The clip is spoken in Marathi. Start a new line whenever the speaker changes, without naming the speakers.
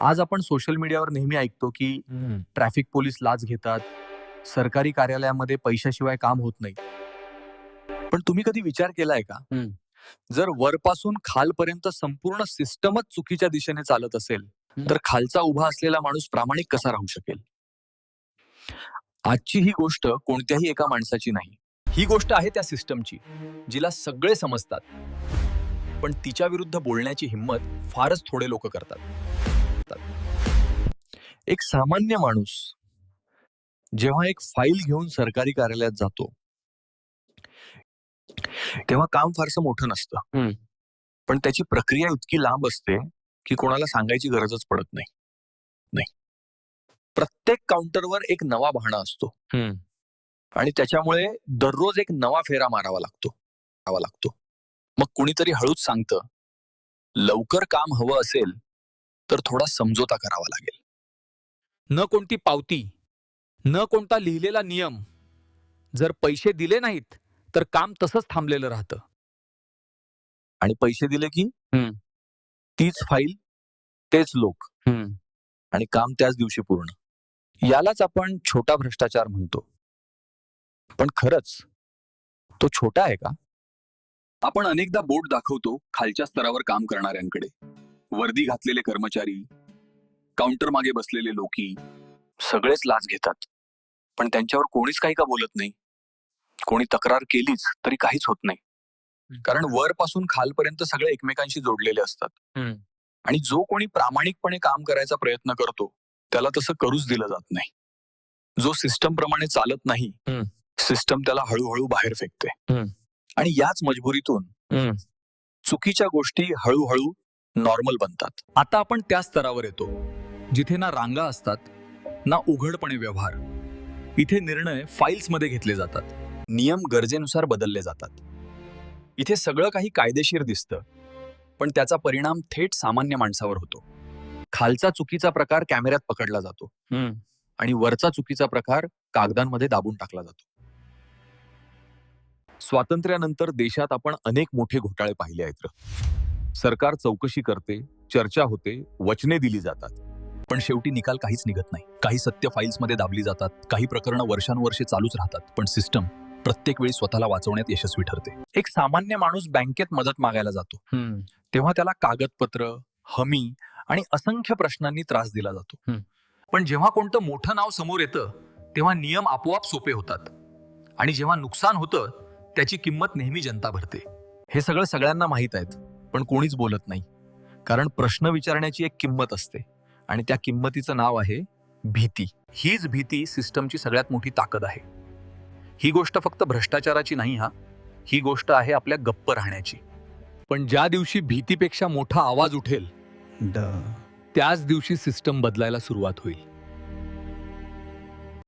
आज आपण सोशल मीडियावर नेहमी ऐकतो की ट्रॅफिक पोलीस लाच घेतात. सरकारी कार्यालयामध्ये पैशाशिवाय काम होत नाही. पण तुम्ही कधी विचार केलाय का. जर वरपासून खालपर्यंत संपूर्ण सिस्टमच चुकीच्या दिशेने चालत असेल. तर खालचा उभा असलेला माणूस प्रामाणिक कसा राहू शकेल? आजची ही गोष्ट कोणत्याही एका माणसाची नाही.
ही गोष्ट आहे त्या सिस्टमची जिला सगळे समजतात. पण तिच्या विरुद्ध बोलण्याची हिंमत फारच थोडे लोक करतात.
एक सामान्य माणूस जेव्हा एक फाईल घेऊन सरकारी कार्यालयात जातो तेव्हा काम फारसं मोठं नसतं. पण त्याची प्रक्रिया इतकी लांब असते की कोणाला सांगायची गरजच पडत नाही. नाही. प्रत्येक काउंटरवर एक नवा बहाणा असतो. आणि त्याच्यामुळे दररोज एक नवा फेरा मारावा लागतो. मारावा लागतो. मग कुणीतरी हळूच सांगतं लवकर काम हवं असेल तर थोडा समजोता करावा लागेल.
न कोणती पावती न कोणता लिहिलेला नियम. जर पैसे दिले नाहीत तर काम तसंच थांबलेलं राहतं.
आणि पैसे दिले की. तीच फाईल तेच लोक. आणि काम त्याच दिवशी पूर्ण. यालाच आपण छोटा भ्रष्टाचार म्हणतो. पण खरंच तो छोटा आहे का? आपण अनेकदा बोट दाखवतो खालच्या स्तरावर काम करणाऱ्यांकडे. वर्दी घातलेले कर्मचारी काउंटर मागे बसलेले लोकी सगळेच लाच घेतात. पण त्यांच्यावर कोणीच काही का बोलत नाही? कोणी तक्रार केलीच तरी काहीच होत नाही. कारण वरपासून खालपर्यंत सगळे एकमेकांशी जोडलेले असतात. आणि जो कोणी प्रामाणिकपणे काम करायचा प्रयत्न करतो त्याला तसं करूच दिलं जात नाही. जो सिस्टम प्रमाणे चालत नाही. सिस्टम त्याला हळूहळू बाहेर फेकते. आणि याच मजबुरीतून चुकीच्या गोष्टी हळूहळू नॉर्मल बनतात.
आता आपण त्या स्तरावर येतो. जिथे ना रांगा असतात ना उघडपणे व्यवहार. इथे निर्णय फाईल्समध्ये घेतले जातात. नियम गरजेनुसार बदलले जातात. इथे सगळं काही कायदेशीर दिसतं पण त्याचा परिणाम थेट सामान्य माणसावर होतो.
खालचा चुकीचा प्रकार कॅमेऱ्यात पकडला जातो. आणि वरचा चुकीचा प्रकार कागदांमध्ये दाबून टाकला जातो. स्वातंत्र्यानंतर देशात आपण अनेक मोठे घोटाळे पाहिले आहेत. सरकार चौकशी करते चर्चा होते वचने दिली जातात. पण शेवटी निकाल काहीच निघत नाही. काही सत्य फाईल्समध्ये दाबली जातात काही प्रकरणं वर्षानुवर्षे चालूच राहतात पण सिस्टम प्रत्येक वेळी स्वतःला वाचवण्यात यशस्वी ठरते. एक सामान्य माणूस बँकेत मदत मागायला जातो. तेव्हा त्याला कागदपत्र हमी आणि असंख्य प्रश्नांनी त्रास दिला जातो. पण जेव्हा कोणतं मोठं नाव समोर येतं तेव्हा नियम आपोआप सोपे होतात. आणि जेव्हा नुकसान होतं त्याची किंमत नेहमी जनता भरते. हे सगळं सगळ्यांना माहीत आहेत पण कोणीच बोलत नाही. कारण प्रश्न विचारण्याची एक किंमत असते. आणि त्या किंमतीचं नाव आहे भीती. हीच भीती सिस्टमची सगळ्यात मोठी ताकद आहे. ही गोष्ट फक्त भ्रष्टाचाराची नाही हा ही गोष्ट आहे आपल्या गप्प राहण्याची.
पण ज्या दिवशी भीतीपेक्षा मोठा आवाज उठेल त्याच दिवशी सिस्टम बदलायला सुरुवात होईल.